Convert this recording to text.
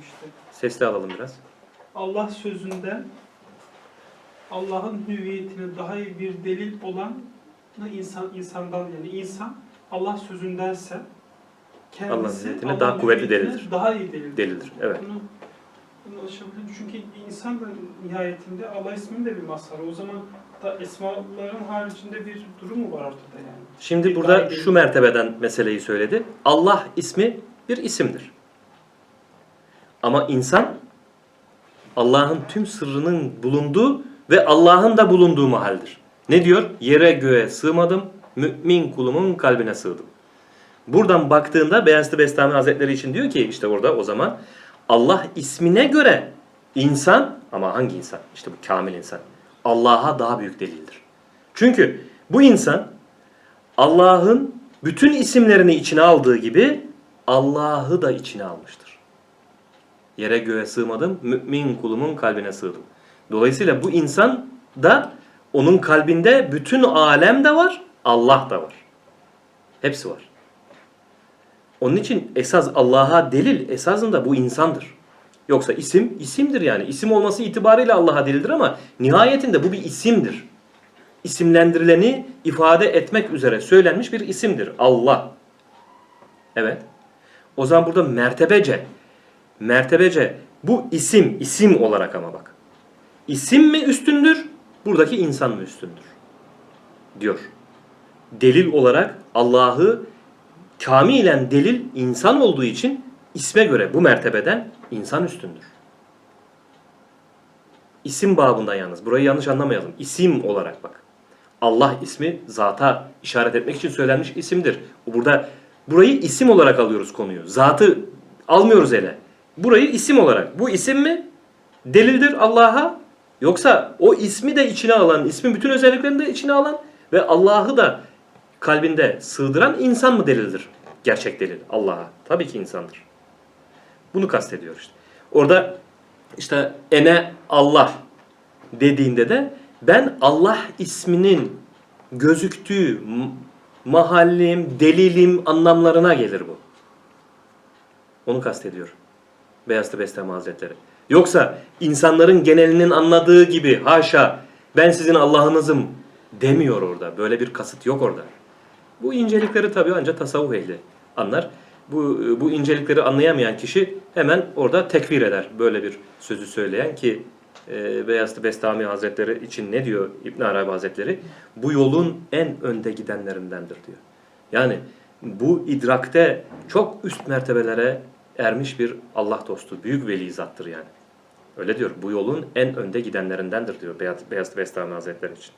işte. Sesli alalım biraz. Allah sözünden Allah'ın hüviyetine daha iyi bir delil olan insan insandan yani insan Allah sözündense kendisi Allah'ın hüviyetine daha kuvvetli delildir. Daha iyi delildir. Delildir, evet. Bunu, bunu. Çünkü insan da nihayetinde Allah isminin de bir mazharı. O zaman da esmaların haricinde bir durum mu var ortada yani? Şimdi Bir burada şu mertebeden meseleyi söyledi. Allah ismi bir isimdir. Ama insan Allah'ın tüm sırrının bulunduğu ve Allah'ın da bulunduğu mahaldir. Ne diyor? Yere göğe sığmadım, mümin kulumun kalbine sığdım. Buradan baktığında Beyazıt Bestami Hazretleri için diyor ki işte orada o zaman Allah ismine göre insan ama hangi insan? İşte bu kamil insan. Allah'a daha büyük delildir. Çünkü bu insan Allah'ın bütün isimlerini içine aldığı gibi Allah'ı da içine almıştır. Yere göğe sığmadım, mümin kulumun kalbine sığdım. Dolayısıyla bu insan da onun kalbinde bütün alem de var, Allah da var. Hepsi var. Onun için esas Allah'a delil esasında bu insandır. Yoksa isim isimdir yani. İsim olması itibariyle Allah'a delildir ama nihayetinde bu bir isimdir isimlendirileni ifade etmek üzere söylenmiş bir isimdir. Allah. Evet. O zaman burada mertebece, mertebece bu isim, isim olarak ama bak. İsim mi üstündür, buradaki insan mı üstündür? Diyor. Delil olarak Allah'ı kamilen delil insan olduğu için isme göre bu mertebeden insan üstündür. İsim babından yalnız. Burayı yanlış anlamayalım. İsim olarak bak. Allah ismi zata işaret etmek için söylenmiş isimdir. Burada burayı isim olarak alıyoruz konuyu. Zatı almıyoruz ele. Burayı isim olarak. Bu isim mi? Delildir Allah'a. Yoksa o ismi de içine alan, ismin bütün özelliklerini de içine alan ve Allah'ı da kalbinde sığdıran insan mı delildir? Gerçek delil Allah'a. Tabii ki insandır. Bunu kastediyor işte. Orada işte ene Allah dediğinde de ben Allah isminin gözüktüğü mahallim, delilim anlamlarına gelir bu. Onu kastediyor. Beyazıt Bestami Hazretleri. Yoksa insanların genelinin anladığı gibi haşa ben sizin Allah'ınızım demiyor orada. Böyle bir kasıt yok orada. Bu incelikleri tabii ancak tasavvuf ehli anlar. Bu, bu incelikleri anlayamayan kişi hemen orada tekfir eder. Böyle bir sözü söyleyen ki e, Beyazıt Bestami Hazretleri için ne diyor İbn Arabi Hazretleri? Bu yolun en önde gidenlerindendir diyor. Yani bu idrakte çok üst mertebelere ermiş bir Allah dostu, büyük veli zattır yani. Öyle diyor. Bu yolun en önde gidenlerindendir diyor Beyaz- Beyazıt Bestami Hazretleri için.